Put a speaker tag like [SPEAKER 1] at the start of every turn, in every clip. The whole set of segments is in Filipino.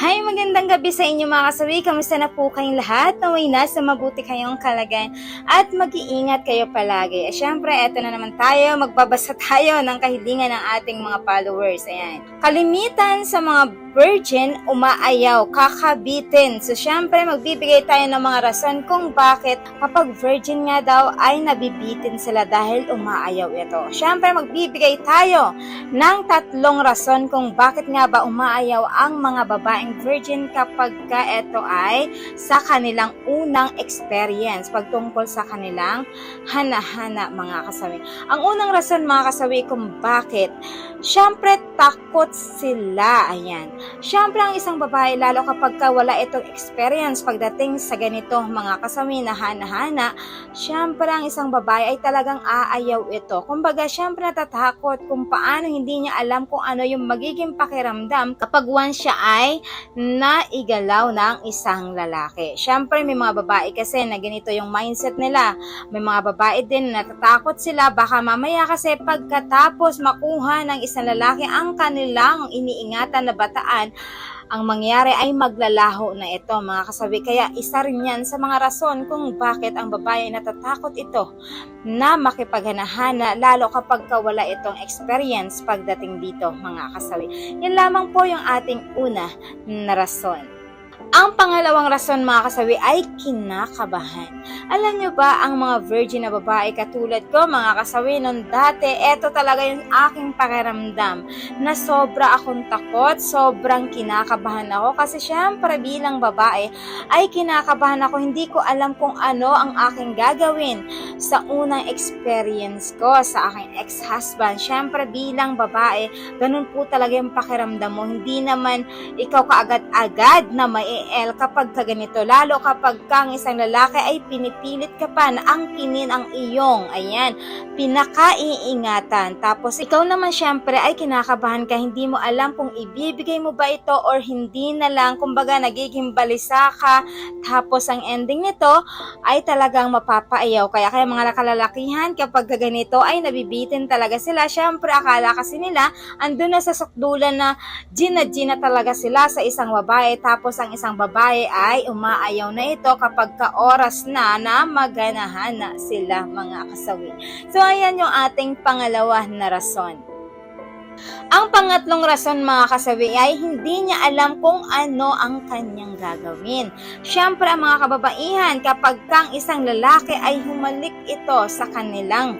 [SPEAKER 1] Hi, magandang gabi sa inyo mga kasawi. Kamusta na po kayong lahat? Naway na sa mabuti kayong kalagayan at mag-iingat kayo palagi. Eh, Siyempre, eto na naman tayo. Magbabasa tayo ng kahilingan ng ating mga followers. Ayan. Kalimitan sa mga virgin, umaayaw, kakabitin. So, syempre, magbibigay tayo ng mga rason kung bakit kapag virgin nga daw ay nabibitin sila dahil umaayaw ito. Syempre, magbibigay tayo ng tatlong rason kung bakit nga ba umaayaw ang mga babaeng virgin kapag ka ito ay sa kanilang unang experience pagtungkol sa kanilang hana-hana mga kasawi. Ang unang rason mga kasawi kung bakit, syempre takot sila. Ayan. Siyempre, ang isang babae, lalo kapag ka wala itong experience pagdating sa ganito mga kasawi na hana-hana, siyempre, ang isang babae ay talagang aayaw ito. Kumbaga, siyempre, natatakot kung paano hindi niya alam kung ano yung magiging pakiramdam kapag once siya ay naigalaw ng isang lalaki. Siyempre, may mga babae kasi na ganito yung mindset nila. May mga babae din na natatakot sila, baka mamaya kasi pagkatapos makuha ng isang lalaki ang kanilang iniingatan na bataan, ang mangyari ay maglalaho na ito mga kasabi. Kaya isa rin yan sa mga rason kung bakit ang babae ay natatakot ito na makipaghanahana lalo kapag wala itong experience pagdating dito mga kasawi. Yan lamang po yung ating una na rason. Ang pangalawang rason mga kasawi ay kinakabahan. Alam nyo ba ang mga virgin na babae katulad ko mga kasawi nung dati, eto talaga yung aking pakiramdam na sobra akong takot, sobrang kinakabahan ako kasi syempre bilang babae ay kinakabahan ako, hindi ko alam kung ano ang aking gagawin sa unang experience ko sa aking ex-husband. Syempre bilang babae, ganun po talaga yung pakiramdam mo. Hindi naman ikaw kaagad-agad na mai-el kapag ka ganito. Lalo kapag kang isang lalaki ay pinipilit ka pa na angkinin ang iyong, ayan, pinakaiingatan. Tapos ikaw naman syempre ay kinakabahan ka, hindi mo alam kung ibibigay mo ba ito or hindi na lang. Kumbaga nagiging balisa ka. Tapos ang ending nito ay talagang mapapaayaw. Kaya kaya mga kalalakihan kapag ka ganito ay nabibitin talaga sila. Syempre akala kasi nila andun na sa sukdulan na gina-gina talaga sila sa isang babae. Tapos ang isang babae ay umaayaw na ito kapag ka oras na na maganahan na sila mga kasawi. So ayan yung ating pangalawa na rason. Ang pangatlong rason mga kasawi ay hindi niya alam kung ano ang kanyang gagawin. Siyempre mga kababaihan kapag kang isang lalaki ay humalik ito sa kanilang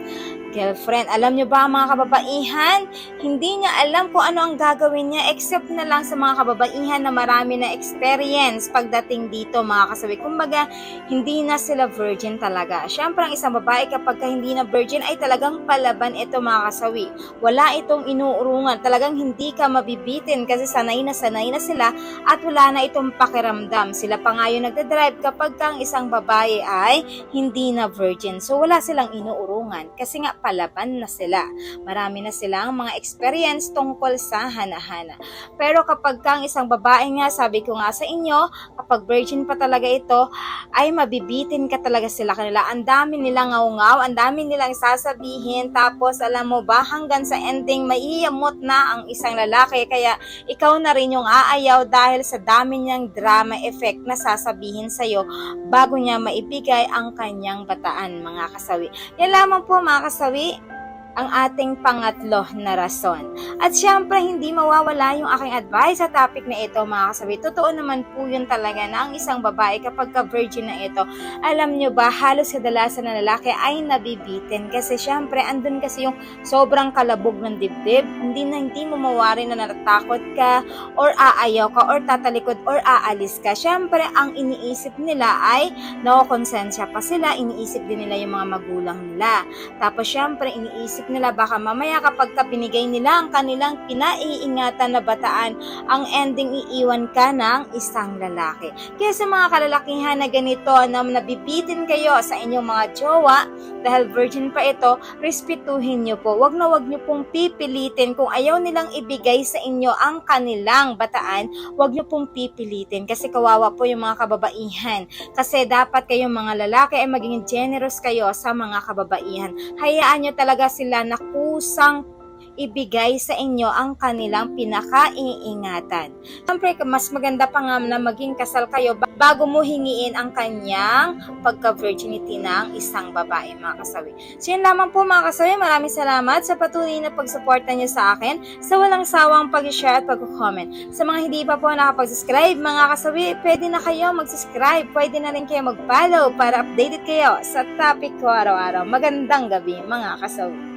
[SPEAKER 1] girlfriend. Alam niyo ba mga kababaihan, hindi niya alam kung ano ang gagawin niya except na lang sa mga kababaihan na marami na experience pagdating dito mga kasawi. Kumbaga, hindi na sila virgin talaga. Siyempre ang isang babae kapag ka hindi na virgin ay talagang palaban ito mga kasawi. Wala itong inuurungan. Talagang hindi ka mabibitin kasi sanay na sanay na sila at wala na itong pakiramdam. Sila pa nga yung nagdadrive kapag kang isang babae ay hindi na virgin. So wala silang inuurungan kasi nga palaban na sila. Marami na silang mga experience tungkol sa hana-hana. Pero kapag kang isang babae nga, sabi ko nga sa inyo, kapag virgin pa talaga ito, ay mabibitin ka talaga sila kanila. Ang dami nilang ngaungaw, ang dami nilang sasabihin, tapos alam mo ba, hanggang sa ending, maiyamot na ang isang lalaki, kaya ikaw na rin yung aayaw dahil sa dami niyang drama effect na sasabihin sa'yo bago niya maibigay ang kanyang bataan, mga kasawi. Yan lamang po, mga kasawi, कभी ang ating pangatlo na rason. At syempre, hindi mawawala yung aking advice sa topic na ito, mga kasabi. Totoo naman po yun talaga na ang isang babae kapag ka-virgin na ito, alam nyo ba, halos kadalasan na lalaki ay nabibitin. Kasi syempre, andun kasi yung sobrang kalabog ng dibdib. Hindi na hindi mo mawari na natatakot ka, or aayaw ka, or tatalikod, or aalis ka. Syempre, ang iniisip nila ay nakokonsensya pa sila, iniisip din nila yung mga magulang nila. Tapos syempre, iniisip nila baka mamaya kapag ka nila ang kanilang pinaiingatan na bataan, ang ending iiwan ka ng isang lalaki. Kaya sa mga kalalakihan na ganito na nabibitin kayo sa inyong mga jowa, dahil virgin pa ito, respetuhin nyo po. Wag na wag nyo pong pipilitin kung ayaw nilang ibigay sa inyo ang kanilang bataan, wag nyo pong pipilitin kasi kawawa po yung mga kababaihan. Kasi dapat kayong mga lalaki ay maging generous kayo sa mga kababaihan. Hayaan nyo talaga sila na kusang ibigay sa inyo ang kanilang pinaka-iingatan. Siyempre, mas maganda pa nga na maging kasal kayo ba- bago mo hingiin ang kanyang pagka-virginity ng isang babae, mga kasawi. So yun lamang po mga kasawi, maraming salamat sa patuloy na pagsuporta niyo sa akin sa walang sawang pag-share at pag-comment. Sa mga hindi pa po nakapag-subscribe, mga kasawi, pwede na kayo mag-subscribe, pwede na rin kayo mag-follow para updated kayo sa topic ko araw-araw. Magandang gabi, mga kasawi.